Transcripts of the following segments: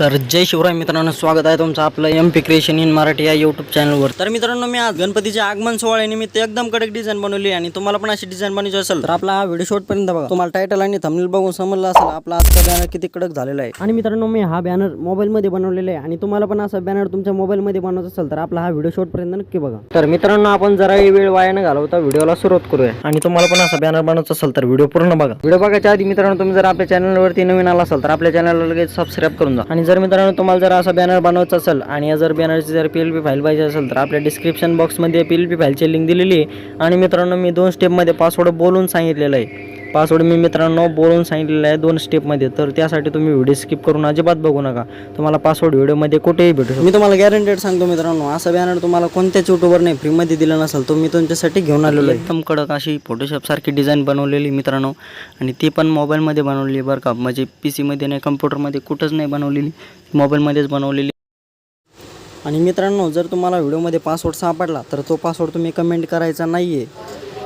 तर जय शिवराय मित्रांनो स्वागत आहे तुमचं आपलं M P creation in Marathi या यूट्यूब चॅनलवर तर मित्रांनो मी आज गणपतीच्या आगमन सोहळ्यानिमित्त एकदम कडक डिझाईन बनवली आणि तुम्हाला पण अशी डिझाईन बनवायची असेल तर आपला हा व्हिडिओ शॉर्टपर्यंत बघा. तुम्हाला टायटल आणि थंबनेल बघून समजलं असेल आपला आजचा बॅनर किती कडक झालेला आहे. आणि मित्रांनो मी हा बॅनर मोबाईलमध्ये बनवलेला आहे आणि तुम्हाला पण असा बॅनर तुमच्या मोबाईलमध्ये बनवायचा असेल तर आपला हा व्हिडिओ शॉर्टपर्यंत नक्की बघा. तर मित्रांनो आपण जराही वेळ वाया न घालवता व्हिडिओला सुरुवात करूया. आणि तुम्हाला पण असा बॅनर बनवायचा असेल तर व्हिडिओ पूर्ण बघा. व्हिडिओ बघायच्या आधी मित्रांनो तुम्ही जर आपल्या चॅनलवरती नवीन आला असाल तर आपल्या चॅनलला लगेच सबस्क्राईब करून जा. आणि जर मित्रांनो तुम्हाला जर असा बॅनर बनवायचा असेल आणि या जर बॅनरची जर पी एल पी फाईल पाहिजे असेल तर आपल्या डिस्क्रिप्शन बॉक्समध्ये पी एल पी फाईलची लिंक दिलेली आहे. आणि मित्रांनो मी दोन स्टेपमध्ये पासवर्ड बोलून सांगितलेलं आहे. पासवर्ड मी मित्रांनो बोलून सांगितलेलं आहे दोन स्टेपमध्ये तर त्यासाठी तुम्ही व्हिडिओ स्किप करून अजिबात बघू नका. तुम्हाला पासवर्ड व्हिडिओमध्ये कुठेही भेटू शकतो. मी तुम्हाला गॅरंटेड सांगतो मित्रांनो असा बॅनर तुम्हाला कोणत्याच युट्यूबर नाही फ्रीमध्ये दिला नसेल तो मी तुमच्यासाठी घेऊन आलेलो आहे. एकदम कडक अशी फोटोशॉप सारखी डिझाईन बनवलेली मित्रांनो. आणि ती पण मोबाईलमध्ये बनवलेली बरं का. म्हणजे पी सीमध्ये नाही कम्प्युटरमध्ये कुठंच नाही बनवलेली. मोबाईलमध्येच बनवलेली. आणि मित्रांनो जर तुम्हाला व्हिडिओमध्ये पासवर्ड सापडला तर तो पासवर्ड तुम्ही कमेंट करायचा नाही आहे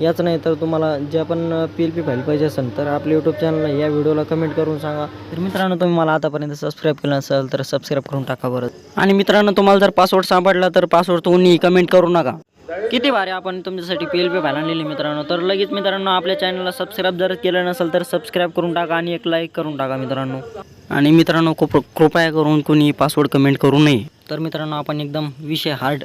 याच नाही तर तुम्हाला जे पण पी एल पी फाईल पाहिजे असेल तर आपल्या यूट्यूब चॅनलला या व्हिडिओला कमेंट करून सांगा. तर मित्रांनो तुम्ही मला आतापर्यंत सबस्क्राईब केलं असेल तर सबस्क्राईब करून टाका बरं. आणि मित्रांनो तुम्हाला जर पासवर्ड सापडला तर पासवर्ड तुम्ही कमेंट करू नका. किती भारी आपण तुमच्यासाठी पी एल पी फाईल आणलेली मित्रांनो. तर लगेच मित्रांनो आपल्या चॅनलला सबस्क्राईब जर केलं नसेल तर सबस्क्राईब करून टाका आणि एक लाईक करून टाका मित्रांनो. आणि मित्रांनो खूप कृपया करून कोणी पासवर्ड कमेंट करू नये. तर मित्रांनो आपण एकदम विषय हार्ड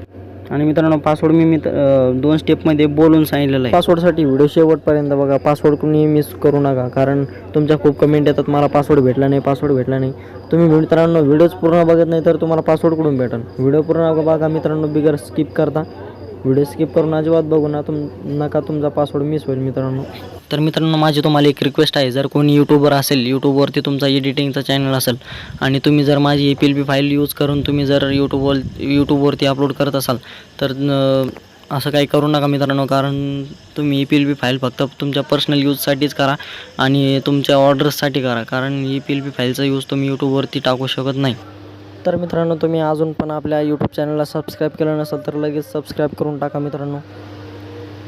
आणि मित्रांनो पासवर्ड मी मित्र दोन स्टेपमध्ये बोलून सांगितलेलं आहे. पासवर्डसाठी व्हिडिओ शेवटपर्यंत बघा. पासवर्ड कोणी मिस करू नका. कारण तुमच्या खूप कमेंट येतात मला पासवर्ड भेटला नाही पासवर्ड भेटला नाही. तुम्ही मित्रांनो व्हिडिओज पूर्ण बघत नाही तर तुम्हाला पासवर्ड कुठून भेटेल व्हिडिओ पूर्ण बघा मित्रांनो बिगर स्किप करता. व्हिडिओ स्किप करून अजिबात बघू ना तुम नका तुमचा पासवर्ड मिस होईल मित्रांनो. तर मित्रांनो माझी तुम्हाला एक रिक्वेस्ट आहे. जर कोणी यूट्यूबर असेल यूट्यूबवरती तुमचा एडिटिंगचा चॅनल असेल आणि तुम्ही जर माझी A P L P file use करून तुम्ही जर यूट्यूबवर यूट्यूबवरती अपलोड करत असाल तर असं काही करू नका मित्रांनो कारण तुम्ही E P L P file फक्त तुमच्या पर्सनल यूजसाठीच करा आणि तुमच्या ऑर्डर्ससाठी करा कारण ई पी एल पी फाईलचा यूज तुम्ही यूट्यूबवरती टाकू शकत नाही. तर मित्रांनो तुम्ही अजून पण आपल्या यूट्यूब चॅनलला सबस्क्राईब केलं नसेल तर लगेच सबस्क्राईब करून टाका मित्रांनो.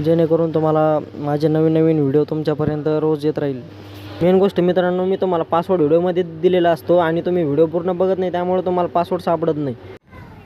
जेणेकरून तुम्हाला माझे नवीन नवीन व्हिडिओ तुमच्यापर्यंत रोज येत राहील. मेन गोष्ट मित्रांनो मी तुम्हाला पासवर्ड व्हिडिओमध्ये दिलेला असतो आणि तुम्ही व्हिडिओ पूर्ण बघत नाही त्यामुळे तुम्हाला पासवर्ड सापडत नाही.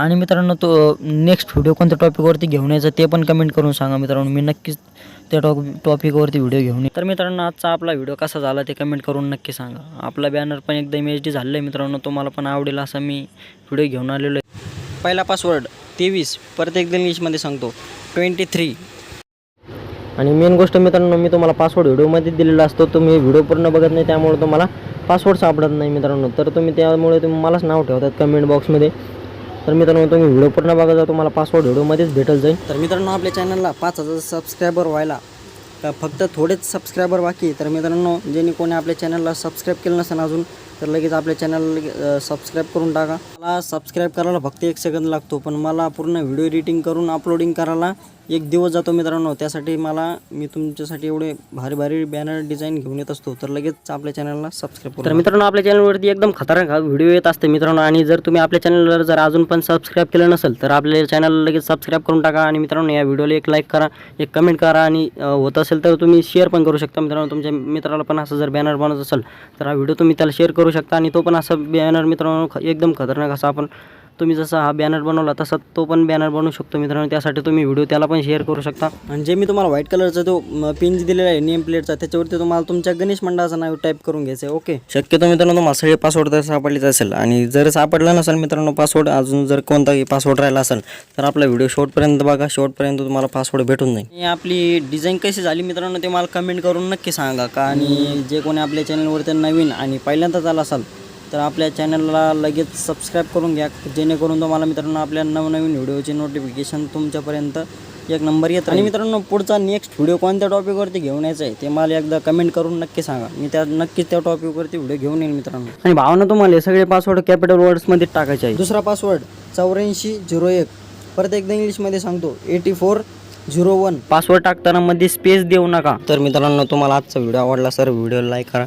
आणि मित्रांनो तो नेक्स्ट व्हिडिओ कोणत्या टॉपिकवरती घेऊन यायचा ते पण कमेंट करून सांगा मित्रांनो. मी नक्कीच त्या टॉप टॉपिकवरती व्हिडिओ घेऊन तर मित्रांनो आजचा आपला व्हिडिओ कसा झाला ते कमेंट करून नक्की सांगा. आपला बॅनर पण एकदम एच डी झालेला आहे मित्रांनो तुम्हाला पण आवडेल असा मी व्हिडिओ घेऊन आलेलो आहे. पहिला पासवर्ड तेवीस. परत एकदा इंग्लिशमध्ये सांगतो ट्वेंटी थ्री आणि मेन गोष्ट मित्रांनो मी तुम्हाला पासवर्ड व्हिडिओमध्ये दिलेला असतो. तुम्ही व्हिडिओ पूर्ण बघत नाही त्यामुळे तुम्हाला पासवर्ड सापडत नाही मित्रांनो. तर तुम्ही त्यामुळे तुम्ही मलाच नाव ठेवतात कमेंट बॉक्समध्ये तर मित्रांनो तुम्ही व्हिडिओ पूर्ण बघा जा तुम्हाला पासवर्ड व्हिडिओमध्येच भेटल जाईल. तर मित्रांनो आपल्या चॅनलला पाच हजार सबस्क्रायबर व्हायला फक्त थोडेच सबस्क्रायबर बाकी तर मित्रांनो ज्यांनी कोणी आपल्या चॅनलला सबस्क्राईब केलं नसेल अजून तर लगेच आपल्या चॅनलला सबस्क्राईब करून टाका. मला सबस्क्राईब करायला फक्त एक सेकंद लागतो पण मला पूर्ण व्हिडिओ एडिटिंग करून अपलोडिंग करायला एक दिवस जातो मित्रांनो. त्यासाठी मला मी तुमच्यासाठी एवढे भारी भारी बॅनर डिझाईन घेऊन येत असतो तर लगेच आपल्या चॅनलला सबस्क्राईब करा तर मित्रांनो आपल्या चॅनलवरती एकदम खतरनाक व्हिडिओ येत असते मित्रांनो आणि जर तुम्ही आपल्या चॅनलवर जर अजून पण सबस्क्राईब केलं नसेल तर आपल्या चॅनलला लगेच सबस्क्राईब करून टाका आणि मित्रांनो या व्हिडिओला एक लाईक करा एक कमेंट करा आणि होत असेल तर तुम्ही शेअर पण करू शकता मित्रांनो. तुमच्या मित्राला पण असं जर बॅनर बनवत असेल तर हा व्हिडिओ तुम्ही त्याला शेअर करू शकता आणि तो पण असा बॅनर मित्रांनो एकदम खतरनाक असा आपण तुम्ही जसा हा बॅनर बनवला तसा तो पण बॅनर बनवू शकतो मित्रांनो. त्यासाठी तुम्ही व्हिडिओ त्याला पण शेअर करू शकता. आणि जे मी तुम्हाला व्हाईट कलरचा तो पिन दिलेला आहे नेम प्लेटचा त्याच्यावरती तुम्हाला तुमच्या गणेश मंडळाचं नाव टाईप करून घ्यायचं आहे. ओके शक्यतो मित्रांनो तुम्हाला सगळे पासवर्ड तर सापडलेच असेल. आणि जर सापडला नसेल मित्रांनो पासवर्ड अजून जर कोणताही पासवर्ड राहिला असेल तर आपला व्हिडिओ शेवटपर्यंत बघा. शेवटपर्यंत तुम्हाला पासवर्ड भेटून जाईल. आणि आपली डिझाईन कशी झाली मित्रांनो ते मला कमेंट करून नक्की सांगा. का आणि जे कोणी आपल्या चॅनलवरती नवीन आणि पहिल्यांदाच आला असाल तर आपल्या चॅनलला लगेच सबस्क्राईब करून घ्या जेणेकरून तुम्हाला मित्रांनो आपल्या नवनवीन व्हिडिओचे नोटिफिकेशन तुमच्यापर्यंत एक नंबर येत आणि मित्रांनो पुढचा नेक्स्ट व्हिडिओ कोणत्या टॉपिकवरती घेऊन यायचा आहे ते मला एकदा कमेंट करून नक्की सांगा. मी त्या नक्कीच त्या टॉपिकवरती व्हिडिओ घेऊन येईल मित्रांनो. आणि भावना तुम्हाला हे सगळे पासवर्ड कॅपिटल वर्ड्समध्ये टाकायचे आहे दुसरा पासवर्ड चौऱ्याऐंशी झिरो एक. परत एकदा इंग्लिशमध्ये सांगतो eighty four zero one password टाकताना मध्ये स्पेस देऊ नका. तर मित्रांनो तुम्हाला आजचा व्हिडिओ आवडला सर व्हिडिओ लाईक करा.